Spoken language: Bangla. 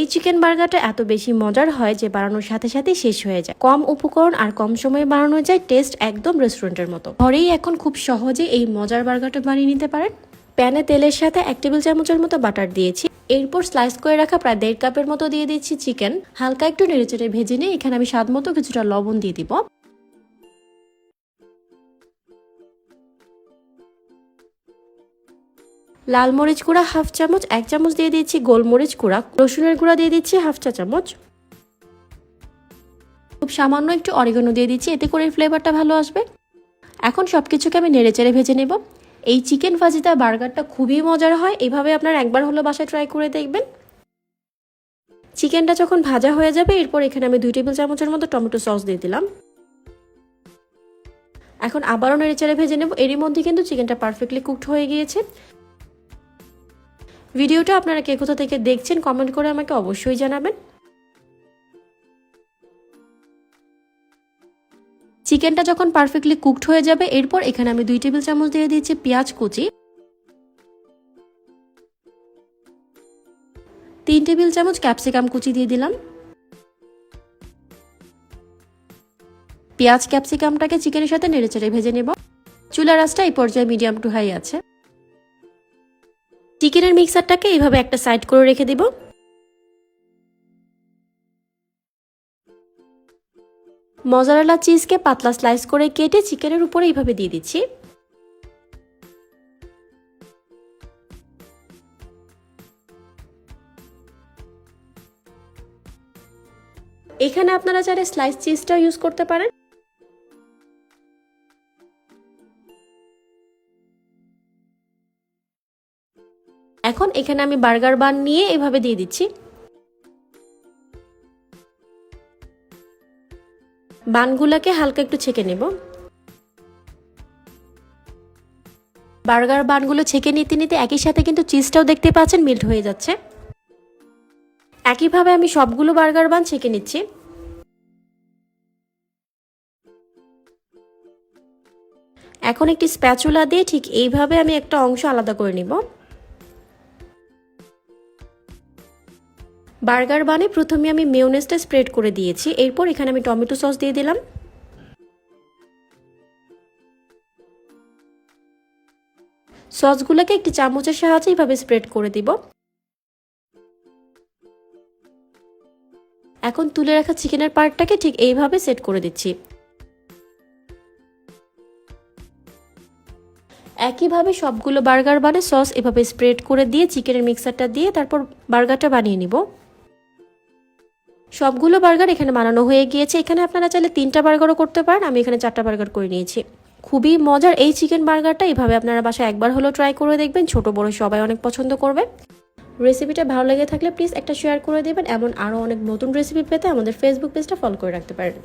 এই চিকেন বার্গারটা এত বেশি মজার হয় যে বানানোর সাথে সাথে শেষ হয়ে যায়। কম উপকরণ আর কম সময়ে বানানো যায় টেস্ট একদম রেস্টুরেন্টের মতো। ঘরেই এখন খুব সহজে এই মজার বার্গারটা বানিয়ে নিতে পারেন। প্যানে তেলের সাথে এক টেবিল চামচের মতো বাটার দিয়েছি। এরপর স্লাইস করে রাখা প্রায় দেড় কাপের মতো দিয়ে দিচ্ছি চিকেন। হালকা একটু নেড়েচেড়ে ভেজে নিয়ে এখানে আমি স্বাদ মতো কিছুটা লবণ দিয়ে দিব। লাল মরিচ গুঁড়া হাফ চামচ, এক চামচ দিয়ে দিচ্ছি গোলমরিচ গুঁড়া। রসুনের গুঁড়া দিয়ে দিচ্ছি হাফ চা চামচ। খুব সামান্য একটু অরিগানো দিয়ে দিচ্ছি, এতে করে ফ্লেভারটা ভালো আসবে। এখন সব কিছুকে আমি নেড়েচেড়ে ভেজে নেব। এই চিকেন ফাজিতা বার্গারটা খুবই মজার হয়, এভাবে আপনার একবার হলো বাসায় ট্রাই করে দেখবেন। চিকেনটা যখন ভাজা হয়ে যাবে, এরপর এখানে আমি দুই টেবিল চামচের মতো টমেটো সস দিয়ে দিলাম। এখন আবারও নেড়েচেড়ে ভেজে নেব। এরই মধ্যে কিন্তু চিকেনটা পারফেক্টলি কুকড হয়ে গিয়েছে। ভিডিওটা আপনারা কে কোথা থেকে দেখছেন কমেন্ট করে আমাকে অবশ্যই জানাবেন। চিকেনটা যখন পারফেক্টলি কুকড হয়ে যাবে, এরপর এখানে আমি দুই টেবিল চামচ দিয়ে দিয়েছি পেঁয়াজ কুচি। তিন টেবিল চামচ ক্যাপসিকাম কুচি দিয়ে দিলাম। পেঁয়াজ ক্যাপসিকামটাকে চিকেনের সাথে নেড়েচেড়ে ভেজে নেব। চুলা রাসটা এই পর্যায়ে মিডিয়াম টু হাই আছে। চিকেনের মিক্সারটাকে এইভাবে একটা সাইড করে রেখে দিব। মজারেলা চিজকে পাতলা স্লাইস করে কেটে চিকেনের উপরে এইভাবে দিয়ে দিচ্ছি। এখানে আপনারা চাইলে স্লাইস চিজটাও ইউজ করতে পারেন। এখন এখানে আমি বার্গার বান নিয়ে এভাবে দিয়ে দিচ্ছি। বানগুলোকে হালকা একটু ছেঁকে নেব। বার্গার বানগুলো ছেঁকে নিতে নিতে একই সাথে কিন্তু চিজটাও দেখতে পাচ্ছেন, মিল্ট হয়ে যাচ্ছে। একইভাবে আমি সবগুলো বার্গার বান ছেঁকে নিচ্ছি। এখন একটি স্প্যাচুলা দিয়ে ঠিক এইভাবে আমি একটা অংশ আলাদা করে নিব। বার্গার বানে প্রথমে আমি মেয়োনেজটা স্প্রেড করে দিয়েছি। এরপর এখানে আমি টমেটো সস দিয়ে দিলাম। সসগুলোকে একটি চামচের সাহায্যে এইভাবে স্প্রেড করে দিব। এখন তুলে রাখা চিকেনের পার্টটাকে ঠিক এইভাবে সেট করে দিচ্ছি। একইভাবে সবগুলো বার্গার বানে সস এভাবে স্প্রেড করে দিয়ে চিকেনের মিক্সারটা দিয়ে তারপর বার্গারটা বানিয়ে নিব। সবগুলো বার্গার এখানে বানানো হয়ে গিয়েছে। এখানে আপনারা চাইলে তিনটা বার্গারও করতে পারেন। আমি এখানে চারটা বার্গার করে নিয়েছি। খুবই মজার এই চিকেন বার্গারটা এইভাবে আপনারা বাসায় একবার হলেও ট্রাই করে দেখবেন। ছোট, বড় সবাই অনেক পছন্দ করবে। রেসিপিটা ভালো লেগে থাকলে প্লিজ একটা শেয়ার করে দেবেন। এমন আরও অনেক নতুন রেসিপি পেতে আমাদের ফেসবুক পেজটা ফলো করে রাখতে পারেন।